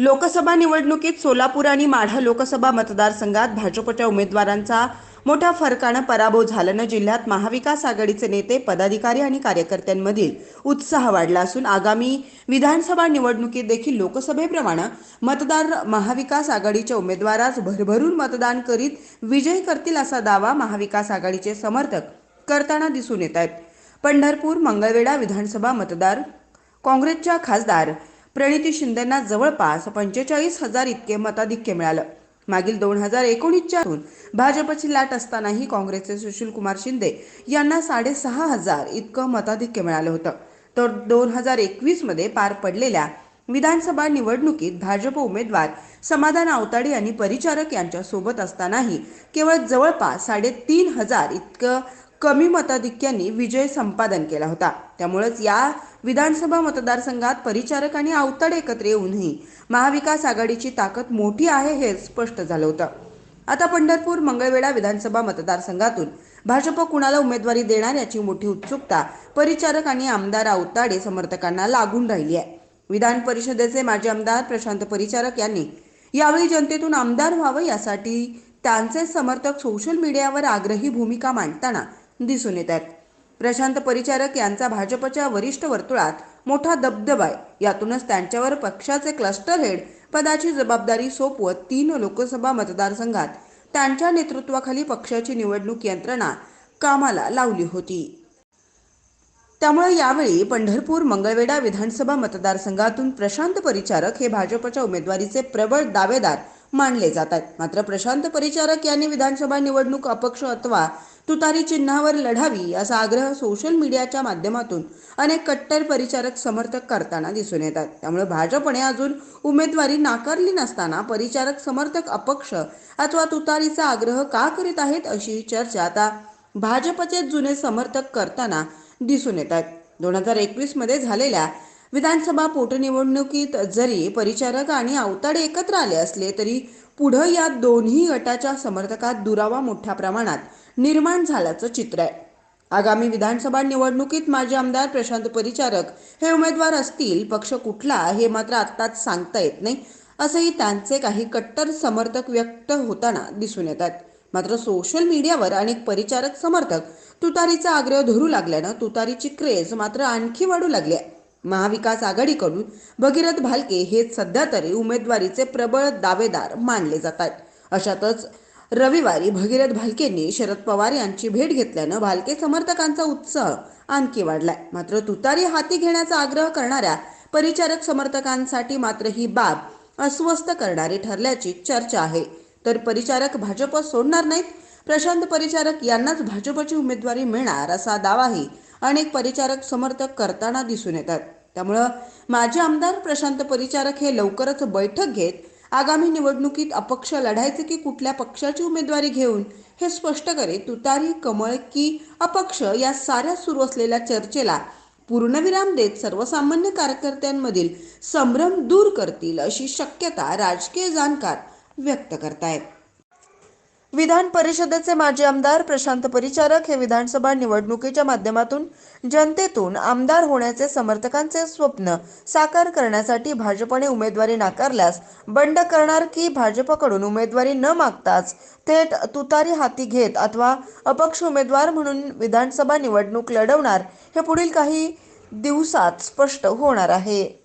लोकसभा निवडणुकीत सोलापूर आणि माढा लोकसभा मतदारसंघात भाजपच्या उमेदवारांचा मोठ्या फरकानं पराभव झाल्यानं जिल्ह्यात महाविकास आघाडीचे नेते पदाधिकारी आणि कार्यकर्त्यांमधील उत्साह वाढला असून आगामी विधानसभा निवडणुकीत देखील लोकसभेप्रमाणे मतदार महाविकास आघाडीच्या उमेदवारास भरभरून मतदान करीत विजय करतील असा दावा महाविकास आघाडीचे समर्थक करताना दिसून येत आहेत. पंढरपूर मंगळवेढा विधानसभा मतदार काँग्रेसच्या खासदार प्रणिती शिंदेंना जवळपास पंचेचाळीस हजार इतके मताधिक्य मिळालं. मागील दोन हजार एकोणीसच्यातून भाजपची लाट असतानाही काँग्रेसचे सुशील कुमार शिंदे यांना साडेसहा हजार इतकं मताधिक्य मिळालं होतं. तर दोन हजार एकवीसमध्ये पार पडलेल्या विधानसभा निवडणुकीत भाजप उमेदवार समाधान आवताडे आणि परिचारक यांच्या सोबत असतानाही केवळ जवळपास साडेतीन हजार इतकं कमी मताधिक्यांनी विजय संपादन केला होता. त्यामुळेच या विधानसभा मतदारसंघात परिचारक आणि आवताडे एकत्र येऊनही महाविकास आघाडीची ताकद मोठी आहे हे स्पष्ट झालं होतं. आता पंढरपूर मंगळवेढा विधानसभा मतदारसंघातून भाजप कुणाला उमेदवारी देणार याची मोठी उत्सुकता परिचारक आणि आमदार आवताडे समर्थकांना लागून राहिली आहे. विधान परिषदेचे माजी आमदार प्रशांत परिचारक यांनी यावेळी जनतेतून आमदार व्हावं यासाठी त्यांचे समर्थक सोशल मीडियावर आग्रही भूमिका मांडताना दिसून येत आहेत प्रशांत परिचारक यांचा भाजपच्या वरिष्ठ वर्तुळात मोठा दबदबा आहे. यातूनच त्यांच्यावर पक्षाचे क्लस्टर हेड पदाची जबाबदारी सोपवत तीन लोकसभा मतदारसंघात त्यांच्या नेतृत्वाखाली पक्षाची निवडणूक यंत्रणा कामाला लावली होती. त्यामुळे यावेळी पंढरपूर मंगळवेढा विधानसभा मतदारसंघातून प्रशांत परिचारक हे भाजपच्या उमेदवारीचे प्रबळ दावेदार मानले जातात. मात्र प्रशांत परिचारक यांनी विधानसभा निवडणूक अपक्ष अथवा तुतारी चिन्हावर लढावी असा आग्रह सोशल मीडियाच्या माध्यमातून अनेक कट्टर परिचारक समर्थक करताना दिसून येतात. त्यामुळे भाजपने अजून उमेदवारी नाकारली नसताना परिचारक समर्थक अपक्ष अथवा तुतारीचा आग्रह का करीत आहेत अशी चर्चा आता भाजपचे जुने समर्थक करताना दिसून येत आहेत दोन हजार एकवीसमध्ये झालेल्या विधानसभा पोटनिवडणुकीत जरी परिचारक आणि अवताडे एकत्र आले असले तरी पुढं या दोन्ही गटाच्या समर्थकात दुरावा मोठ्या प्रमाणात निर्माण झाल्याचं चित्र आहे. आगामी विधानसभा निवडणुकीत माजी आमदार प्रशांत परिचारक हे उमेदवार असतील पक्ष कुठला हे मात्र आत्ताच सांगता येत नाही असंही त्यांचे काही कट्टर समर्थक व्यक्त होताना दिसून येतात मात्र सोशल मीडियावर अनेक परिचारक समर्थक तुतारीचा आग्रह धरू लागल्यानं तुतारीची क्रेज मात्र आणखी वाढू लागली आहे. महाविकास आघाडीकडून भगीरथ भालके हे सध्या तरी उमेदवारीचे प्रबळ दावेदार मानले जातात. अशातच रविवारी भगीरथ भालकेंनी शरद पवार यांची भेट घेतल्यानं भालके समर्थकांचा उत्साह आणखी वाढलाय. मात्र तुतारी हाती घेण्याचा आग्रह करणाऱ्या परिचारक समर्थकांसाठी मात्र ही बाब अस्वस्थ करणारी ठरल्याची चर्चा आहे. तर परिचारक भाजप सोडणार नाहीत? प्रशांत परिचारक यांनाच भाजपची उमेदवारी मिळणार असा दावाही अनेक परिचारक समर्थक करताना दिसून येतात. त्यामुळं माजी आमदार प्रशांत परिचारक हे लवकरच बैठक घेत आगामी निवडणुकीत अपक्ष लढायचे की कुठल्या पक्षाची उमेदवारी घेऊन हे स्पष्ट करीत तुतारी कमळ की अपक्ष या साऱ्या सुरू असलेल्या चर्चेला पूर्णविराम देत सर्वसामान्य कार्यकर्त्यांमधील संभ्रम दूर करतील अशी शक्यता राजकीय जाणकार व्यक्त करतायत. विधान परिषदेचे माजी आमदार प्रशांत परिचारक हे विधानसभा निवडणुकीच्या माध्यमातून जनतेतून आमदार होण्याचे समर्थकांचे स्वप्न साकार करण्यासाठी भाजपने उमेदवारी नाकारल्यास बंड करणार की भाजपकडून उमेदवारी न मागताच थेट तुतारी हाती घेत अथवा अपक्ष उमेदवार म्हणून विधानसभा निवडणूक लढवणार हे पुढील काही दिवसात स्पष्ट होणार आहे.